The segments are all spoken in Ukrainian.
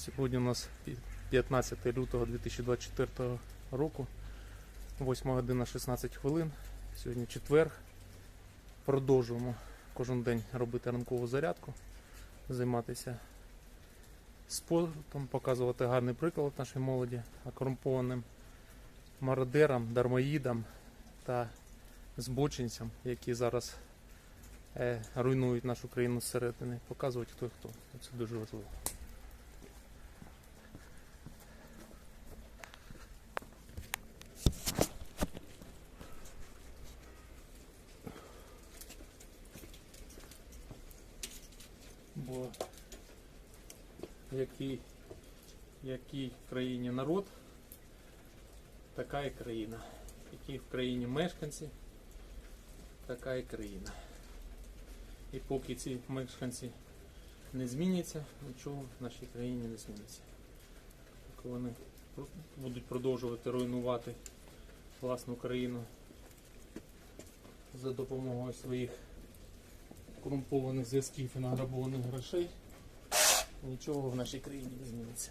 Сьогодні у нас 15 лютого 2024 року, 8 година 16 хвилин. Сьогодні четвер. Продовжуємо кожен день робити ранкову зарядку, займатися спортом, показувати гарний приклад нашій молоді, корумпованим мародерам, дармоїдам та збочинцям, які зараз е, руйнують нашу країну зсередини, показувати хто і хто. Це дуже важливо. Бо який, який в країні народ, така і країна. Які в країні мешканці, така і країна. І поки ці мешканці не зміняться, нічого в нашій країні не зміниться. Поки вони будуть продовжувати руйнувати власну країну за допомогою своїх корумпованих зв'язків і награбованих грошей, нічого в нашій країні не зміниться.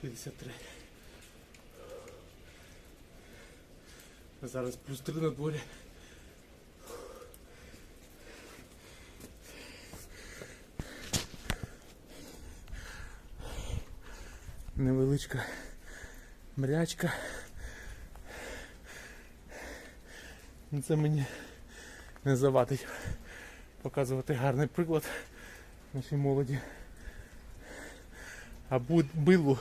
П'ятдесят три. Зараз плюс 3 на дворі. Невеличка мрячка. Це мені не завадить показувати гарний приклад нашій молоді. А билу,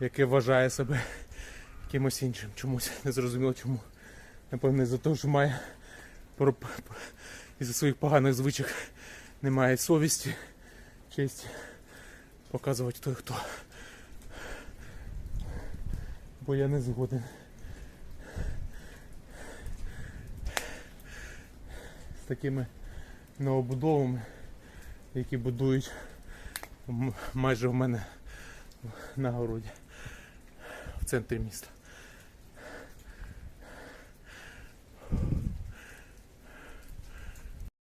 яке вважає себе кимось іншим чомусь. Не зрозуміло чому. Напевне, за те, що має із-за своїх поганих звичок немає совісті, честі показувати хто і хто. Бо я не згоден. З такими новобудовами, які будують майже в мене на городі в центрі міста.